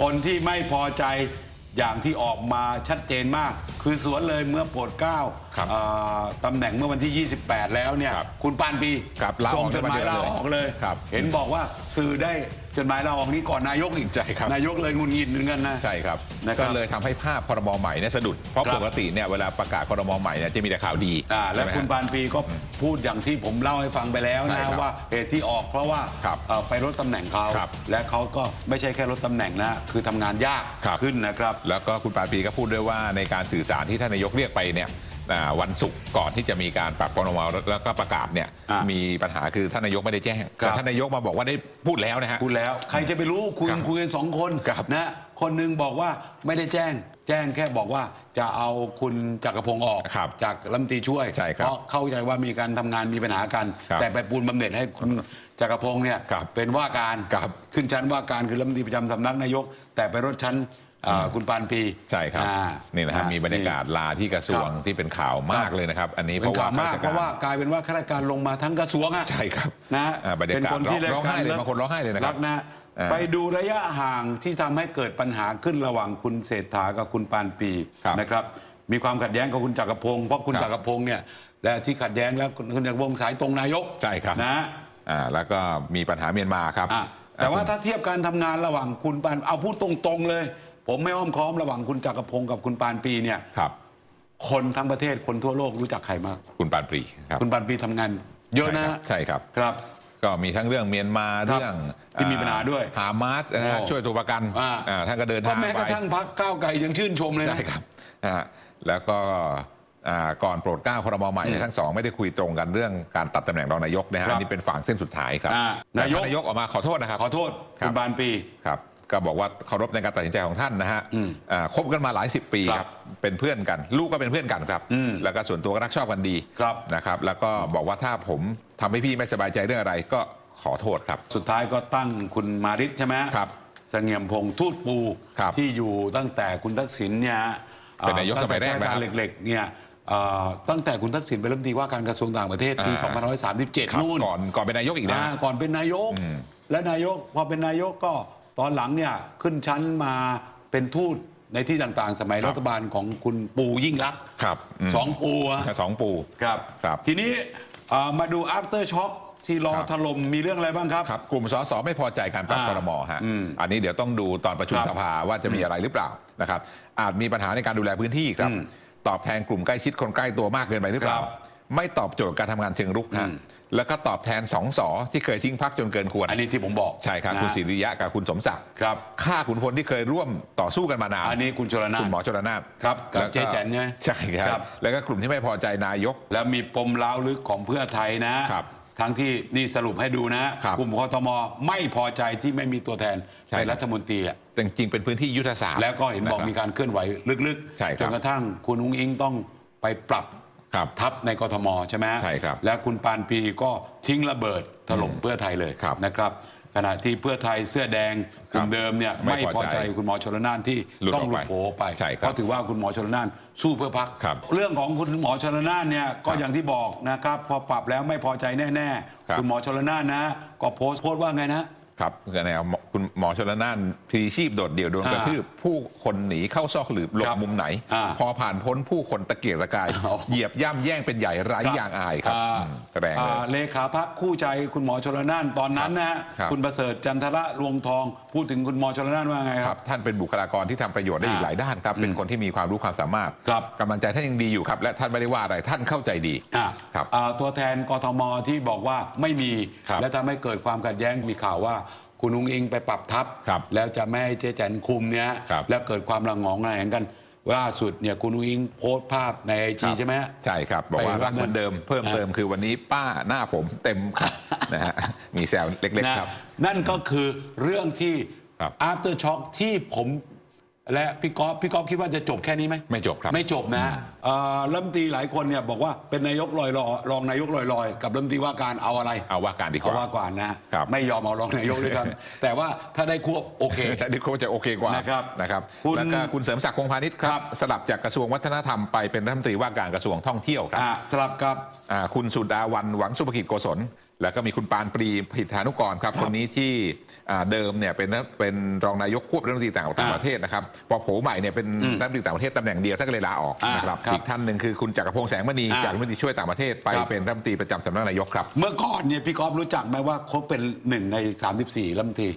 คนที่ไม่พอใจอย่างที่ออกมาชัดเจนมาก คือสวนเลยเมื่อโปรดเกล้า ครับอ่าตำแหน่งเมื่อวันที่ 28 แล้วเนี่ยครับคุณปานปีครับลาออกส่งจดหมายในวันเดียวลาออกเลย ครับเห็นบอกว่าสื่อได้จดหมายลาออกนี้ก่อนนายกอีกใช่ครับ นายกเลยงุนงิดเหมือนกันนะ ใช่ครับนะครับก็เลยทำให้ภาพครมใหม่เนี่ยสะดุด เพราะครับ ปกติเนี่ยเวลาประกาศครมใหม่เนี่ยจะมีแต่ข่าวดีอ่าและใช่ไหมคุณฮะปานปีก็พูดอย่างที่ผมเล่าให้ฟังไปแล้วใช่นะครับว่าเหตุที่ออกเพราะว่าครับเอ่อไปลดตำแหน่งเขา ครับและเขาก็ไม่ใช่แค่ลดตำแหน่งนะคือทำงานยากครับ ขึ้นนะครับ แล้วก็คุณปาปีก็พูดด้วยว่าในการสื่อสารที่ท่านนายกเรียกไปเนี่ยอ่า วันศุกร์ก่อนที่จะมีการปรับครมแล้วก็ประกาศเนี่ยอะมีปัญหาคือท่านนายกไม่ได้แจ้งครับแต่ท่านนายกมาบอกว่าได้พูดแล้วนะฮะพูดแล้ว ใครจะไปรู้คุยครับคุยกันสองคนครับนะคนหนึงบอกว่าไม่ได้แจ้ง แจ้งแค่บอกว่าจะเอาคุณจักรพงศ์ออกครับจากรัฐมนตรีช่วยใช่ครับเพราะเข้าใจว่ามีการทำงานมีปัญหากันครับแต่ไปปูนบำเหน็จให้คุณจักรพงศ์เนี่ยครับเป็นว่าการครับขึ้นชั้นว่าการคือรัฐมนตรีประจำสำนักนายก แต่ไปลดชั้น อ่าคุณปานปีใช่ครับอ่านี่นะฮะมีบรรยากาศลาที่กระทรวงครับที่เป็นข่าวมากเลยนะครับ อันนี้เป็นข่าวมากข้เพราะว่ากลายเป็นว่าข้าราชการลงมาทั้งกระทรวงอะใช่ครับนะอ่าบรรยากาศเป็นคนที่ร้องไห้เลยบางคนร้องไห้เลยนะครับกนะอ่าไปดูระยะห่างที่ทำให้เกิดปัญหาขึ้นระหว่างคุณเศรษฐากับคุณปานปีครับนะครับ มีความขัดแย้งกับคุณจักรพงศ์เพราะคุณครับจักรพงศ์เนี่ยและที่ขัดแย้งแล้วคุณคุณจักรพงศ์สายตรงนายกใช่ครับ นะอ่าแล้วก็มีปัญหาเมียนมาครับอะแต่ว่าถ้าเทียบการทำงานระหว่างคุณปานเอาพูดตรงๆเลย ผมไม่อ้อมค้อมระหว่างคุณจักรพงศ์กับคุณปานปีเนี่ยครับ คนทั้งประเทศคนทั่วโลกรู้จักใครมาก คุณปานปรีครับคุณปานปีทำงาน เยอะนะฮะใช่ครับ ครับ ก็มีทั้งเรื่องเมียนมาครับเรื่องที่มีปัญหาด้วยฮามาสนะฮะโอ้ ช่วยตัวประกันอ่าอ่าท่านก็เดินก็ทางแม้กไประทั่งพักก้าวไกลยังชื่นชมเลยนะ ใช่ครับอ่าแล้วก็อ่าก่อนโปรดเกล้าครมใหม่เนี่ยทั้งสองไม่ได้คุยตรงกันเรื่องการตัดตำแหน่งรองนายกนะฮะครับอันนี้เป็นฝั่งเส้นสุดท้ายครับอ่าแต่นายกท่นนายกออกมาขอโทษนะครับ ขอโทษ ครัคุบณปานปี ครับ ก็บอกว่าเคารพในการตัดสินใจของท่านนะฮะอ่าคบกันมาหลายสิบปีครับครับเป็นเพื่อนกัน ลูกก็เป็นเพื่อนกันครับ แล้วก็ส่วนตัวก็รักชอบกันดีครับ นะครับแล้วก็บอกว่าถ้าผมทำให้พี่ไม่สบายใจเรื่องอะไร ก็ขอโทษครับ สุดท้ายก็ตั้งคุณมาริศใช่ไหมครับเสงี่ยมพงษ์ทูตปูครับที่อยู่ตั้งแต่คุณทักษิณเนี่ยเป็นนายกสมัยแรกตั้งแต่นะครับเล็กๆเนี่ยเอ่อตั้งแต่คุณทักษิณเป็นรัฐมนตรีว่าการกระทรวงต่างประเทศปีอ่าครับ2537นู่น ก่อนก่อนเป็นนายกอีกนะ อ่าก่อนเป็นนายก และนายกพอเป็นนายกก็ ตอนหลังเนี่ยขึ้นชั้นมาเป็นทูตในที่ต่างๆ สมัยครับรัฐบาลของคุณปูยิ่งรักษณ์ครับมสองปูอะสองปูครับ ครับ ทีนี้เอ่อมาดู after shock ที่รอครับ ถล่มมีเรื่องอะไรบ้างครับ ครับกลุ่มสสไม่พอใจการปรับอ่าครมฮะอืมอันนี้เดี๋ยวต้องดูตอนประชุมครับสภาว่าจะมีอะไรหรือเปล่านะครับ อาจมีปัญหาในการดูแลพื้นที่ครับ อืมตอบแทนกลุ่มใกล้ชิดคนใกล้ตัวมากเกินไปหรือเปล่า ครับไม่ตอบโจทย์การทำงานเชิงรุกฮะอืม แล้วก็ตอบแทนสองสอที่เคยทิ้งพักจนเกินควรอันนี้ที่ผมบอกใช่ครับนะคุณศิริยะกับคุณสมศักดิ์ครับฆ่าขุนพลที่เคยร่วมต่อสู้กันมานานอันนี้คุณชลนาคุณหมอถชลนานครับกับแล้วเจ๊แจ๋นใช่ไหมใช่คครัรับบแล้วก็กลุ่มที่ไม่พอใจนายก แล้วมีปมล้าวลึกของเพื่อไทยนะครับทั้งที่นี่สรุปให้ดูนะครับกลุ่มคอตมไม่พอใจที่ไม่มีตัวแทนใช่เป็นรัฐมนตรีอะแต่จริงๆเป็นพื้นที่ยุทธศาสตร์แล้วก็เห็นบอกะครับมีการเคลื่อนไหวลึกใช่ครับจนกระทั่งคุณอุ้งอิงต้องไปปรับ ครับทัพในกทมใช่ไหมใช่ครับและคุณปานปีก็ทิ้งระเบิดถล่มเพื่อไทยเลยครับนะครับ ขณะที่เพื่อไทยเสื้อแดงกลุ่มเดิมเนี่ยไม่ไม่พพออใจใจคุณหมอชลนานที่หลุดต้องหลุอดอกไปโผไปใช่ครับเพราะถือว่าคุณหมอชลนานสู้เพื่อพักครับเรื่องของคุณหมอชลนานเนี่ยก็ครับอย่างที่บอกนะครับพอปรับแล้วไม่พอใจแน่ครับๆคุณหมอชลนานนะ ก็โพสต์โพสต์ว่าไงนะ ครับคือแนวคุณหมอชลนานพลีชีพโดดเดี่ยวโดนอ่ากระทืบผู้คนหนีเข้าซอกหลืบหลครับบมุมไหนอ่าพอผ่านพ้นผู้คนตะเกียกตะกายโอ้เหยียบย่ำแย่งเป็นใหญ่ไร้อย่างอายครับอ่อืมแรงเลยอ่าเลขาพักคู่ใจคุณหมอชลนานตอนนั้นนะฮะครับคุณประเสริฐจันทระรวงทอง พูดถึงคุณหมอชลนานว่าไงคครัรับบท่านเป็นบุคลากรที่ทำประโยชน์ได้อีกอ่าหลายด้านครับเป็นคนที่มีความรู้ความสามารถครับกำลังใจท่านยังดีอยู่ครับ และท่านไม่ได้ว่าอะไรท่านเข้าใจดีอะครับอ่าตัวแทนกทมที่บอกว่าไม่มีครับและทำให้เกิดความขัดแย้งมีข่าวว่า คุณนุงอิงไปปรับทัพครับแล้วจะไม่ให้เจ๊แจนคุมเนี่ยครับแล้วเกิดความระงองระแหงกันล่าสุดเนี่ยคุณนุงอิงโพสต์ภาพในไอจีใช่ไหมฮะ ใช่ครับ บอกว่าไปรักเหมือนเดิม เพิ่มเติมคือวันนี้ป้าหน้าผมเต็มครับนะฮะมีแซวเล็ก ๆ ครับ นะนั่นก็คือเรื่องที่ ครับ after shock ที่ผม และพี่ก๊อฟพี่ก๊อฟคิดว่าจะจบแค่นี้ไหมไม่จบครับ ไม่จบนะฮะเอ่อรัฐมนตรีหลายคนเนี่ยบอกว่าเป็นนายกลอยๆรองนายกลอยๆกับรัฐมนตรีว่าการเอาอะไรเอาว่าการดีกเอาว่าว่าก่อนนะครับ ไม่ยอมเอารองนายกด้วยซ้ำแต่ว่าถ้าได้ควบโอเคใช่ดิเขาจะโอเคกว่านะครับนะครับคุณแล้วก็คุณเสริมศักดิ์พงษ์พาณิชย์คครัรับ บ สลับจากกระทรวงวัฒนธรรมไปเป็นรัฐมนตรีว่าการกระทรวงท่องเที่ยวครับอะสลับกับ อ่าคุณสุดาวันหวังสุภกิจโกศล แล้วก็มีคุณปานปรีพิธานุกรครับคนนี้ที่อ่าเดิมเนี่ยเป็นเป็นรองนายกควบรัฐมนตรีต่างต่างประเทศนะครับพอโผใหม่เนี่ยเป็นรัฐมนตรีต่างประเทศตำแหน่งเดียวท่านก็เลยลาออกอ่านะครับครับอีกท่านหนึ่งคือคุณจักรพงษ์แสงมณีอ่าจากรัฐมนตรีช่วยต่างประเทศไปครับเป็นรัฐมนตรีประจำสำนักนายกครับเมื่อก่อนเนี่ยพี่กอฟรู้จักไหมว่าเขาเป็นหนึ่งใน 34รัฐมนตรี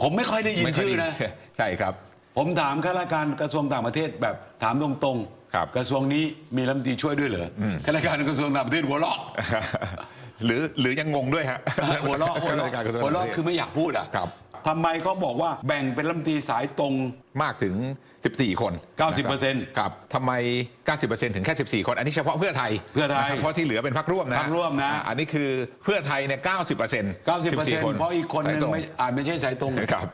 ผมไม่ค่อยได้ยินไม่ค่ยชื่อได้นะใช่ครับ ผมถามข้าราชการกระทรวงต่างประเทศแบบถามตรงครับกระทรวงนี้มีรัฐมนตรีช่วยด้วยเหรออข้าราชการกระทรวงต่างประเทศหัวเราะ หรือหรือยังงงด้วยฮะหัวเราะหัวเราะข้าชการกระทรวงหัวเราะต่างประทศคือไม่อยากพูดอะครับทำไมเขาบอกว่าแบ่งเป็นรัฐมนตรีสายตรงมากถึง 14 คน 90%ครับทำไม 90%ถึงแค่ 14 คน อันนี้เฉพาะเพื่อไทยเพื่อไทยนะครับเพราะที่เหลือเป็นพรรคร่วมนะพรรคร่วมนะ อ่าอันนี้คือเพื่อไทยเนี่ย 90% 90% 14เพราะอีกคนนึงสายตรงไม่อาจไม่ใช่สายตรงครับ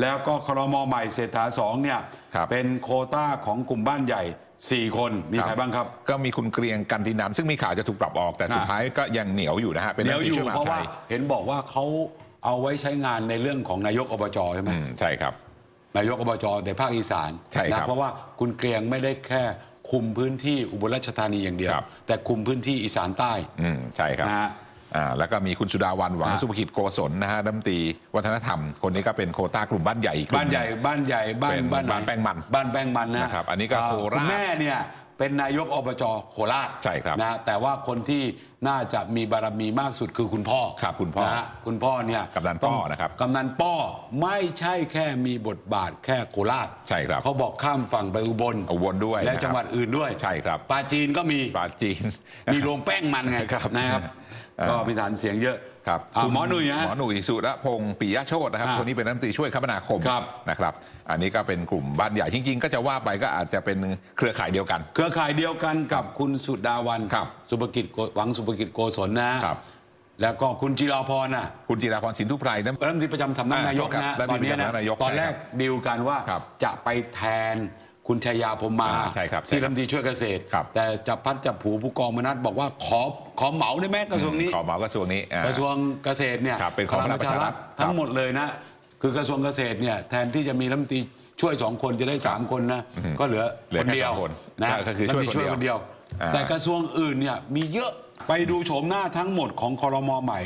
แล้วก็ครมใหม่เศรษฐาสองเนี่ยครับ เป็นโควต้าของกลุ่มบ้านใหญ่ 4 คนมีใครบ้างครับ ก็มีคุณเกรียงกันตินันซึ่งมีข่าวจะถูกปรับออกแต่สุดท้ายก็ยังเหนียวอยู่นะฮะเป็นเดี๋ยวรัฐมนตอยู่ช่มหเพราะไทว่าเห็นบอกว่าเขาเอาไว้ใช้งานในเรื่องของนายกอบจใช่ไหม อืมใช่ครับ นายกอบจในภาคอีสานใช่ครับนะเพราะว่าคุณเกรียงไม่ได้แค่คุมพื้นที่อุบลราชธานีอย่างเดียว ครับ แต่คุมพื้นที่อีสานใต้อืมใช่ครับนะฮะ อ่าแล้วก็มีคุณสุดาวันหวังอ่า สุภกิจโกศลนะฮะรัฐมนตรีวัฒนธรรม คนนี้ก็เป็นโควต้ากลุ่มบ้านใหญ่อีกกลุ่ม บ้านใหญ่บ้านใหญ่บ้านเป็นบ้านไหบ้านแป้งมันบ้านแป้งมันนะนะครับอันนี้ก็โคราชคุณแม่เนี่ย เป็นนายกอบจโคราชใช่ครับนะแต่ว่าคนที่น่าจะมีบารมีมากสุดคือคุณพ่อครับคุณพ่อนะฮะคุณพ่อเนี่ยกำนันป้อนะครับกำนันป้อไม่ใช่แค่มีบทบาทแค่โคราชใช่ครับเขาบอกข้ามฝั่งไปอุบลอุบลด้วยและนะครับจังหวัดอื่นด้วยใช่ครับปราจีนก็มีปราจีน มีโรงแป้งมันไงครับนะครับอ่า ก็มีฐานเสียงเยอะครับอ่าคุณหมอหนุ่ยฮะหมอหนุ่ยสุรพงศ์ปิยะโชตนะครับอ่าคนนี้เป็นรัฐมนตรีช่วยคมนาคมครับนะครับ อันนี้ก็เป็นกลุ่มบ้านใหญ่จริง ๆ ก็จะว่าไปก็อาจจะเป็นเครือข่ายเดียวกัน เครือข่ายเดียวกันกับคุณสุดาวันครับสุภกิจโกหวังสุภกิจโกศลนะครับ แล้วก็คุณจิราพรน่ะคุณจิราพรสินทุไพรนั้นรัฐมนตรีประจำสำนักอ่านายกครับนะรัฐตมอนนตรีเนี้ยประจำนะสำนักนายกตอนแรกใช่ครับดีลกันว่าครับจะไปแทน คุณชยาพรหมาอ่าใช่ครับที่ใช่ครับรัฐมนตรีช่วยเกษตร ครับ แต่จับพัดจับผูผู้กองมนัสบอกว่าขอขอเหมาได้ไหมกระทรวงนี้ ขอเหมากระทรวงนี้อ่า กระทรวงเกษตรเนี่ยครับเป็นของพลังประชารัฐพลังประชารัฐทั้งหมดเลยนะ คือกระทรวงเกษตรเนี่ยแทนที่จะมีรัฐมนตรีช่วยสองคนจะได้สามคนนะก็เหลือเหลือคนแค่เดียวสองคนนะก็คือรัฐมนตรีช่ช่ววยยคคนนเดีเดียยววอ่า แต่กระทรวงอื่นเนี่ยมีเยอะ ไปดูโฉมหน้าทั้งหมดของคอรมอใหม่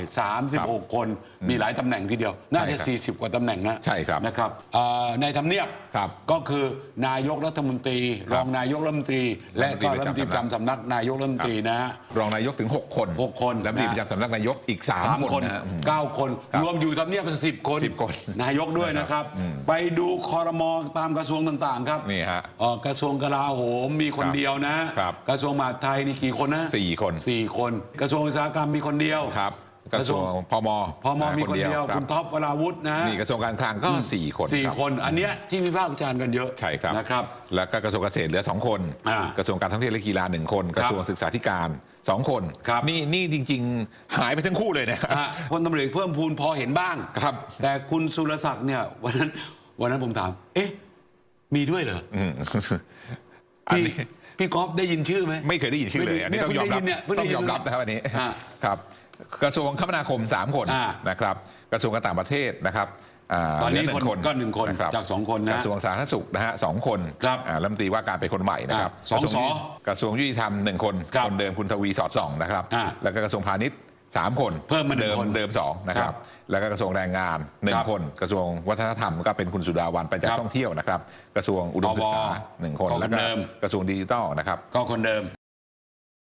36 คนมีหลายตำแหน่งทีเดียว น่าจะใช่ครับ40 กว่าตำแหน่งนะใช่ครับนะครับเอ่อในทำเนียบครับก็คือนายกรัฐมนตรี รองนายกรัฐมนตรี และก็รัฐมนตรีประจำสำนักนายกรัฐมนตรีนะฮะรองนายกถึง 6 คนหกคนและรัฐมนตรีนะประจำสำนักนายกอีกสาม3คคนนนะฮะอืมเก้าคนครับรวมอยู่ทำเนียบสิบคนสิบคน นายกด้วยนะครับ ไปดูคอรมอตามกระทรวงต่างๆครับนี่ฮะเอ่อกระทรวงกลาโหมมีคนครับเดียวนะครับกระทรวงมหาดไทยนี่กี่คนนะสี่คนสี่คนกระทรวงอุตสาหกรรมมีคนเดียว ครับ กระทรวงพมพมมีคนเดียวรับคุณท็อปวราวุฒินะนี่กระทรวงการคลังก็ 4 คนสี่รับ คน อันเนี้ยที่วิพากษ์วิจารณ์กันเยอะใช่ครับ นะครับ แล้วก็กระทรวงเกษตรเหลือ 2 คน อ่ากระทรวงการท่องเที่ยวและกีฬาหนึ่งคน กระทรวงศึกษาธิการ 2 คน ครับ นี่นี่จริง ๆ หายไปทั้งคู่เลยนะ อะพลตำรวจเอกเพิ่มพูนพอเห็นบ้างครับ แต่คุณสุรศักดิ์เนี่ยวันนั้นวันนั้นผมถาม เอ๊ะ มีด้วยเหรออืมอันพี่นี้ พี่ก๊อฟได้ยินชื่อไหม ไม่เคยได้ยินชื่อเลยอันนี้เนี่ยต้องยอมรับเพิ่งได้ยินเนี่ยเพิ่งได้ยินต้องยอมรับนะครับอันนี้อ่าครับกระทรวงคมนาคม 3 คนอ่า นะครับกระทรวงการต่างประเทศนะครับาตอนนี้เหลืคนก็หนึ่งคนรับจากสองคนนะกระทรวงสาธารณสุขนะฮะสองคนครับอ่ารัฐมนตรีว่าการเป็นคนใหม่นะครับอ่าสองกระทรวสอกระทรวงยุติธรรมหนึ่งคนครับคนเดิมคุณทวีสอดส่องนะครับ อ่า แล้วก็กระทรวงพาณิชย์ สามคนเพิ่มมาหนึ่งเดิมคนเดิมสองนะคครัรับบแล้วก็กระทรวงแรงงานหนึ่คงรับคน กระทรวงวัฒนธรรมก็เป็นคุณสุดาวันไปจากครับท่องเที่ยวนะครับ กระทรวงอุดมศึกษาอบหนึ่งคนก็คนแล้วก็เดิม กระทรวงดิจิทัลนะครับ ก็คนเดิม